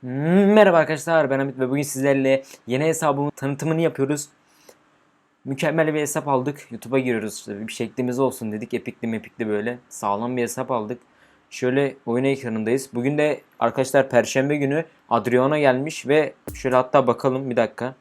Hmm, Merhaba arkadaşlar ben Hamit ve bugün sizlerle yeni hesabımın tanıtımını yapıyoruz. Mükemmel bir hesap aldık. YouTube'a giriyoruz bir şeklimiz olsun dedik. Epikli mepikli böyle sağlam bir hesap aldık. Şöyle oyun ekranındayız. Bugün de arkadaşlar perşembe günü Adriana gelmiş ve şöyle hatta bakalım bir dakika.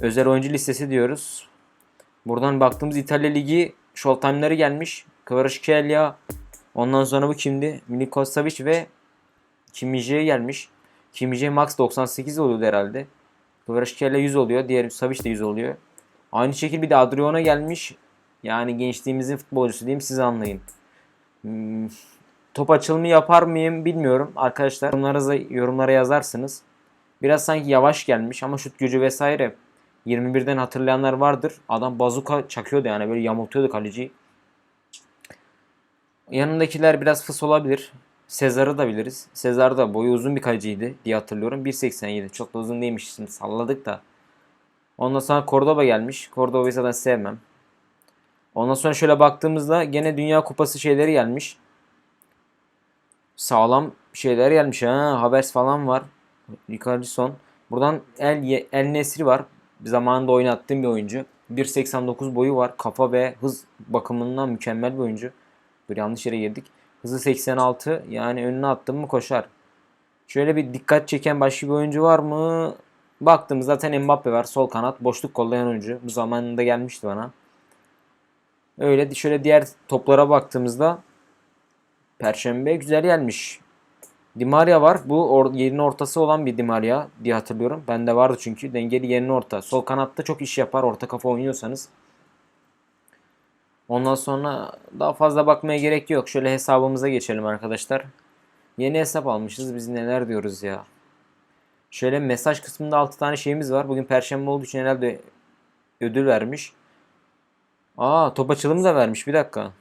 Özel oyuncu listesi diyoruz. Buradan baktığımız İtalya Ligi Showtime'ları gelmiş. Kvaratskhelia Ondan sonra bu kimdi? Milinkovic Savic ve Kimmice'ye gelmiş. Kimmice max 98 oluyordu herhalde. Kvaratskhelia 100 oluyor. Diğer Savic de 100 oluyor. Aynı şekilde bir de Adriana gelmiş. Yani gençliğimizin futbolcusu diyeyim siz anlayın. Hmm, top açılımı yapar mıyım bilmiyorum. Arkadaşlar yorumlara, yorumlara yazarsınız. Biraz sanki yavaş gelmiş ama şut gücü vesaire 21'den hatırlayanlar vardır. Adam bazuka çakıyordu yani böyle yamultuyordu kaleciyi. Yanındakiler biraz fıs olabilir. Sezar'ı da biliriz. Sezar da boyu uzun bir kaleciydi diye hatırlıyorum. 1.87. Çok da uzun değilmiş şimdi salladık da. Ondan sonra Cordoba gelmiş. Cordoba'yı zaten sevmem. Ondan sonra şöyle baktığımızda gene Dünya Kupası şeyleri gelmiş. Sağlam şeyler gelmiş ha. Habers falan var. Richarlison. Buradan El, El Nesri var. Zamanında oynattığım bir oyuncu. 1.89 boyu var. Kafa ve hız bakımından mükemmel bir oyuncu. Bir yanlış yere girdik. Hızı 86 yani önüne attım mı koşar. Şöyle bir dikkat çeken başka bir oyuncu var mı? Baktım zaten Mbappe var. Sol kanat boşluk kollayan oyuncu. Bu zamanında gelmişti bana. Öyle şöyle diğer toplara baktığımızda Perşembe güzel gelmiş. Di Maria var. Bu or yerin ortası olan bir Di Maria diye hatırlıyorum. Bende vardı çünkü. Dengeli yerin orta. Sol kanatta çok iş yapar. Orta kafa oynuyorsanız. Ondan sonra daha fazla bakmaya gerek yok. Şöyle hesabımıza geçelim arkadaşlar. Yeni hesap almışız. Biz neler diyoruz ya. Şöyle mesaj kısmında 6 tane şeyimiz var. Bugün perşembe olduğu için herhalde ödül vermiş. Aa top açılımı da vermiş. Bir dakika.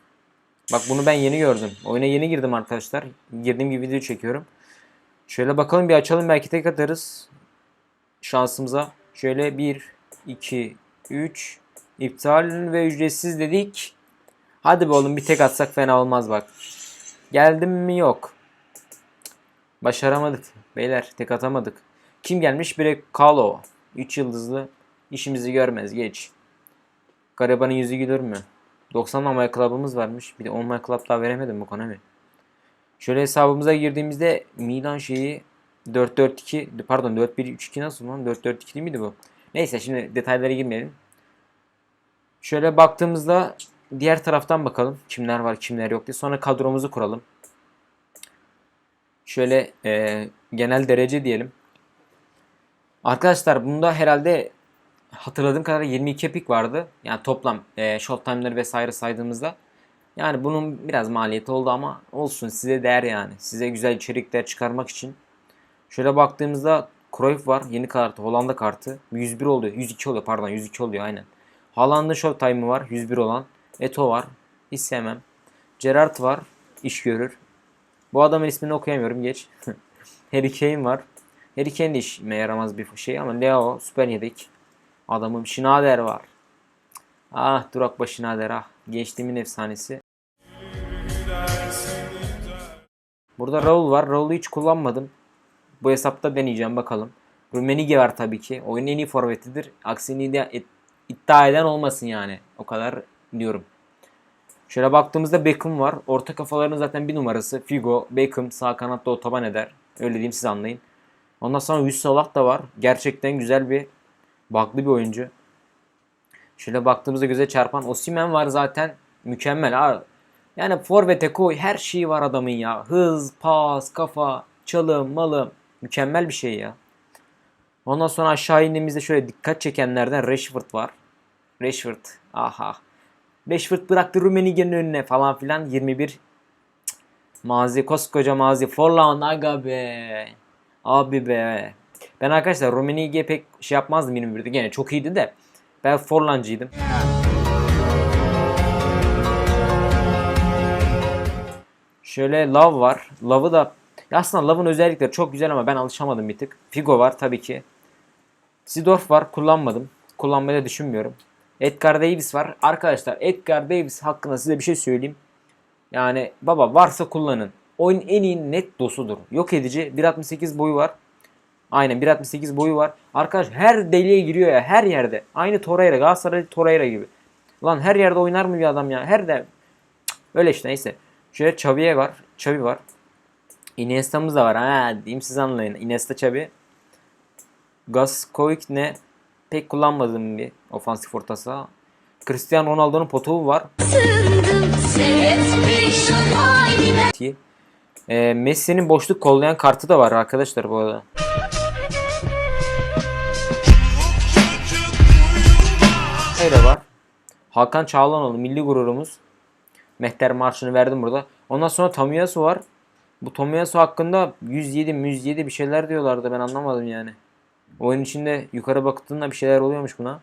Bak bunu ben yeni gördüm. Oyuna yeni girdim arkadaşlar. Girdiğim gibi video çekiyorum. Şöyle bakalım bir açalım belki tek atarız. Şansımıza. Şöyle 1, 2, 3, iptal ve ücretsiz dedik. Hadi be oğlum bir tek atsak fena olmaz bak. Geldim mi yok. Başaramadık. Beyler tek atamadık. Kim gelmiş? Bire Kalo. 3 yıldızlı. İşimizi görmez. Geç. Garibanın yüzü gülür mü? 90 My Club'ımız varmış. Bir de 10 My Club daha veremedim bu Konami. Şöyle hesabımıza girdiğimizde Milan şeyi 4-4-2 pardon 4-1-3-2 nasıl lan? 4-4-2 değil miydi bu? Neyse şimdi detaylara girmeyelim. Şöyle baktığımızda diğer taraftan bakalım. Kimler var kimler yok diye. Sonra kadromuzu kuralım. Şöyle e, genel derece diyelim. Arkadaşlar bunda herhalde hatırladığım kadarıyla 22 epik vardı. Yani toplam e, short time'ları vesaire saydığımızda. Yani bunun biraz maliyeti oldu ama olsun size değer yani. Size güzel içerikler çıkarmak için. Şöyle baktığımızda Cruyff var. Yeni kartı. Hollanda kartı. 101 oluyor. 102 oluyor pardon 102 oluyor aynen. Haaland'ın short time'ı var. 101 olan. Eto var. Hiç sevmem. Gerrard var. iş görür. Bu adamın ismini okuyamıyorum geç. Harry Kane var. Harry Kane de işime yaramaz bir şey ama Leo süper yedek. Adamım Schneider var. Ah Durakba Schneider ah. Gençliğimin efsanesi. Burada Raul var. Raul'u hiç kullanmadım. Bu hesapta deneyeceğim bakalım. Rumenige var tabii ki. Oyunun en iyi forvetidir. Aksini de iddia eden olmasın yani. O kadar diyorum. Şöyle baktığımızda Beckham var. Orta kafaların zaten bir numarası. Figo, Beckham sağ kanatta otoban eder. Öyle diyeyim siz anlayın. Ondan sonra Yusuf Salah da var. Gerçekten güzel bir baklı bir oyuncu. Şöyle baktığımızda göze çarpan Osimen var zaten. Mükemmel ha. Yani forvete koy her şeyi var adamın ya. Hız, pas, kafa, çalım, malım. Mükemmel bir şey ya. Ondan sonra aşağı indiğimizde şöyle dikkat çekenlerden Rashford var. Rashford. Aha. Rashford bıraktı Rummenigge'nin önüne falan filan. 21. Cık. Mazi koskoca mazi. Forlan aga be. Abi be. Ben arkadaşlar Rummenigge'ye pek şey yapmazdım 21'de. Gene çok iyiydi de. Ben Forlancıydım. Şöyle Love var. Love'ı da aslında Love'ın özellikleri çok güzel ama ben alışamadım bir tık. Figo var tabii ki. Sidorf var. Kullanmadım. Kullanmayı da düşünmüyorum. Edgar Davis var. Arkadaşlar Edgar Davis hakkında size bir şey söyleyeyim. Yani baba varsa kullanın. oyunun en iyi net dosudur. Yok edici 1.68 boyu var. Aynen 1.68 boyu var. Arkadaş her deliğe giriyor ya her yerde. Aynı Torreira Galatasaray Torreira gibi. Lan her yerde oynar mı bir adam ya? Her de öyle işte neyse. Şöyle Xavi'ye var. Xavi var. Iniesta'mız da var. Ha diyeyim siz anlayın. Iniesta Xavi. Gaskovic ne? Pek kullanmadığım bir ofansif orta saha. Cristiano Ronaldo'nun potoğu var. Ee, Messi'nin boşluk kollayan kartı da var arkadaşlar bu arada. Öyle var. Hakan Çağlanoğlu milli gururumuz. Mehter marşını verdim burada. Ondan sonra Tomiyasu var. Bu Tomiyasu hakkında 107 107 bir şeyler diyorlardı ben anlamadım yani. Oyun içinde yukarı baktığında bir şeyler oluyormuş buna.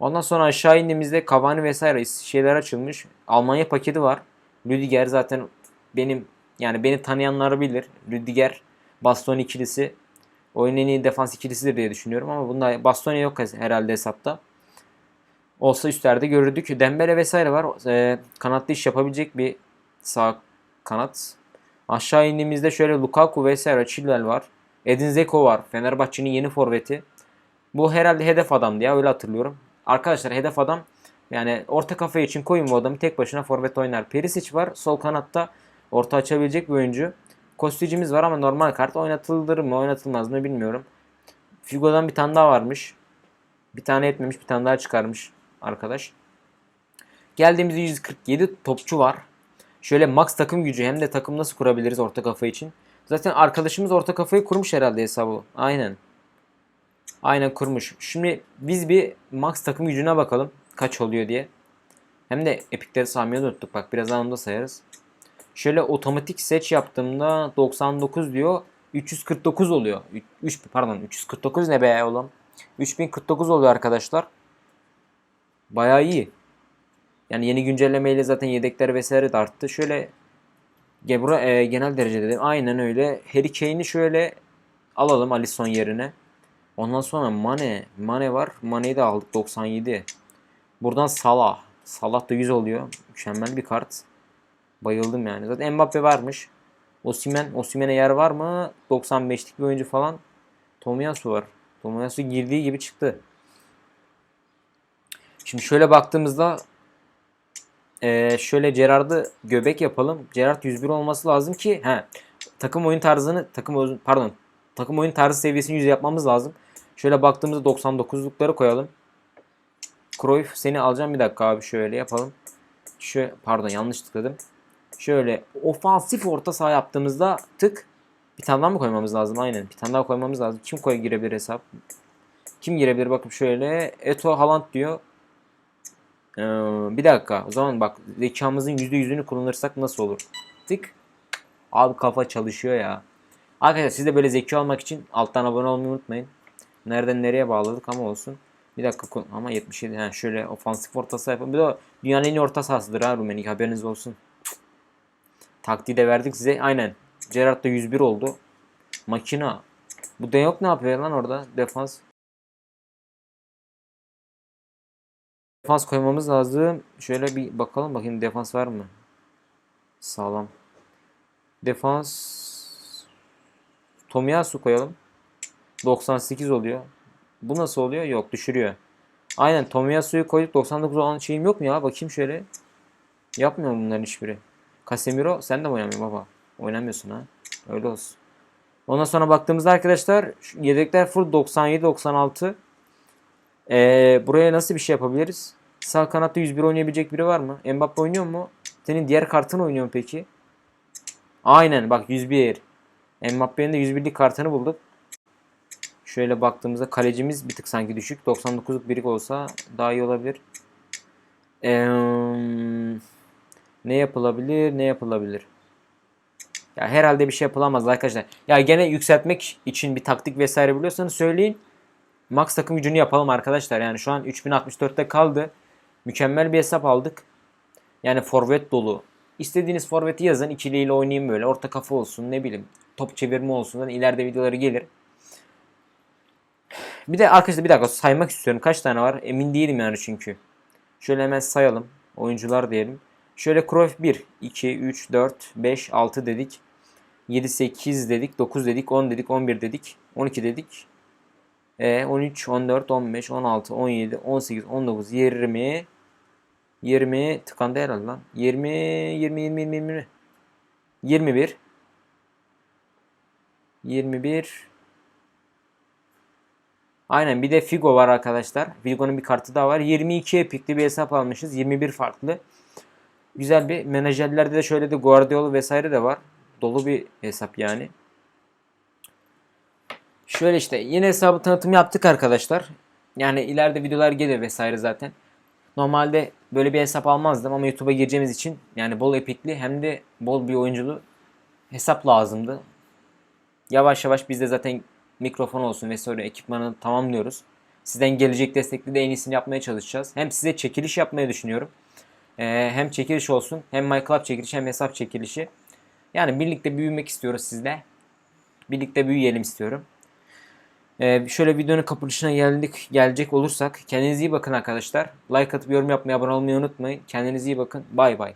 Ondan sonra aşağı indiğimizde Cavani vesaire şeyler açılmış. Almanya paketi var. Rüdiger zaten benim yani beni tanıyanlar bilir. Rüdiger Bastoni ikilisi oyunun en iyi defans ikilisidir diye düşünüyorum ama bunda Bastoni yok herhalde hesapta. Olsa üstlerde görürdük. Dembele vesaire var. Ee, kanatlı iş yapabilecek bir sağ kanat. Aşağı indiğimizde şöyle Lukaku vesaire Chilwell var. Edin Dzeko var. Fenerbahçe'nin yeni forveti. Bu herhalde hedef adamdı ya öyle hatırlıyorum. Arkadaşlar hedef adam yani orta kafa için koyun bu adamı tek başına forvet oynar. Perisic var sol kanatta orta açabilecek bir oyuncu. Kosticimiz var ama normal kart oynatılır mı oynatılmaz mı bilmiyorum. Figo'dan bir tane daha varmış. Bir tane etmemiş bir tane daha çıkarmış arkadaş. Geldiğimizde 147 topçu var. Şöyle max takım gücü hem de takım nasıl kurabiliriz orta kafa için. Zaten arkadaşımız orta kafayı kurmuş herhalde hesabı. Aynen. Aynen kurmuş. Şimdi biz bir max takım gücüne bakalım. Kaç oluyor diye. Hem de epikleri saymayı unuttuk. Bak birazdan onu da sayarız. Şöyle otomatik seç yaptığımda 99 diyor. 349 oluyor. 3 pardon 349 ne be oğlum? 3049 oluyor arkadaşlar. Bayağı iyi. Yani yeni güncellemeyle zaten yedekler vesaire de arttı. Şöyle Gebra e, genel derece dedim. Aynen öyle. Harry Kane'i şöyle alalım Alisson yerine. Ondan sonra Mane. Mane var. Mane'yi de aldık 97. Buradan Salah. Salah da 100 oluyor. Mükemmel bir kart. Bayıldım yani. Zaten Mbappe varmış. Osimhen. Osimhen'e yer var mı? 95'lik bir oyuncu falan. Tomiyasu var. Tomiyasu girdiği gibi çıktı. Şimdi şöyle baktığımızda ee, şöyle Gerard'ı göbek yapalım. Gerard 101 olması lazım ki he, takım oyun tarzını takım pardon takım oyun tarzı seviyesini 100 yapmamız lazım. Şöyle baktığımızda 99'lukları koyalım. Cruyff seni alacağım bir dakika abi şöyle yapalım. Şu pardon yanlış tıkladım. Şöyle ofansif orta saha yaptığımızda tık bir tane daha mı koymamız lazım? Aynen. Bir tane daha koymamız lazım. Kim koy girebilir hesap? Kim girebilir? Bakın şöyle. Eto Haaland diyor. Ee, bir dakika. O zaman bak zekamızın %100'ünü kullanırsak nasıl olur? Tık. Abi kafa çalışıyor ya. Arkadaşlar siz de böyle zeki olmak için alttan abone olmayı unutmayın. Nereden nereye bağladık ama olsun. Bir dakika ama 77. Ha şöyle ofansif orta saha yapalım. Bir de dünyanın en iyi orta sahasıdır ha Rumenik haberiniz olsun. Taktiği de verdik size. Aynen. Gerrard da 101 oldu. Makina. Bu De Jong ne yapıyor lan orada? Defans. Defans koymamız lazım. Şöyle bir bakalım bakayım defans var mı? Sağlam. Defans Tomiyasu koyalım. 98 oluyor. Bu nasıl oluyor? Yok düşürüyor. Aynen Tomiyasu'yu koyduk 99 olan şeyim yok mu ya? Bakayım şöyle. Yapmıyor bunların hiçbiri? Casemiro sen de mi oynamıyorsun baba? Oynamıyorsun ha. Öyle olsun. Ondan sonra baktığımızda arkadaşlar yedekler full 97-96. Ee, buraya nasıl bir şey yapabiliriz? Sağ kanatta 101 oynayabilecek biri var mı? Mbappe oynuyor mu? Senin diğer kartın oynuyor peki? Aynen bak 101. Mbappe'nin de 101'lik kartını bulduk. Şöyle baktığımızda kalecimiz bir tık sanki düşük. 99'luk birik olsa daha iyi olabilir. Eee, ne yapılabilir? Ne yapılabilir? Ya herhalde bir şey yapılamaz arkadaşlar. Ya gene yükseltmek için bir taktik vesaire biliyorsanız söyleyin. Max takım gücünü yapalım arkadaşlar. Yani şu an 3064'te kaldı. Mükemmel bir hesap aldık. Yani forvet dolu. İstediğiniz forveti yazın. İkiliyle oynayayım böyle. Orta kafa olsun ne bileyim. Top çevirme olsun. Yani ileride videoları gelir. Bir de arkadaşlar bir dakika saymak istiyorum. Kaç tane var? Emin değilim yani çünkü. Şöyle hemen sayalım. Oyuncular diyelim. Şöyle Cruyff 1, 2, 3, 4, 5, 6 dedik. 7, 8 dedik, 9 dedik, 10 dedik, 11 dedik, 12 dedik. E, 13, 14, 15, 16, 17, 18, 19, 20, 20 tıkandı herhalde lan. 20, 20, 20, 20, 20. 21. 21. Aynen bir de Figo var arkadaşlar. Figo'nun bir kartı daha var. 22 epikli bir hesap almışız. 21 farklı. Güzel bir menajerlerde de şöyle de Guardiola vesaire de var. Dolu bir hesap yani. Şöyle işte yine hesabı tanıtımı yaptık arkadaşlar. Yani ileride videolar gelir vesaire zaten. Normalde böyle bir hesap almazdım ama YouTube'a gireceğimiz için yani bol epikli hem de bol bir oyunculu hesap lazımdı. Yavaş yavaş biz de zaten mikrofon olsun vesaire ekipmanı tamamlıyoruz. Sizden gelecek destekli de en iyisini yapmaya çalışacağız. Hem size çekiliş yapmayı düşünüyorum. Ee, hem çekiliş olsun hem MyClub çekilişi hem hesap çekilişi. Yani birlikte büyümek istiyoruz sizle. Birlikte büyüyelim istiyorum. Ee, şöyle videonun kapanışına geldik gelecek olursak kendinize iyi bakın arkadaşlar. Like atıp yorum yapmayı, abone olmayı unutmayın. Kendinize iyi bakın. Bay bay.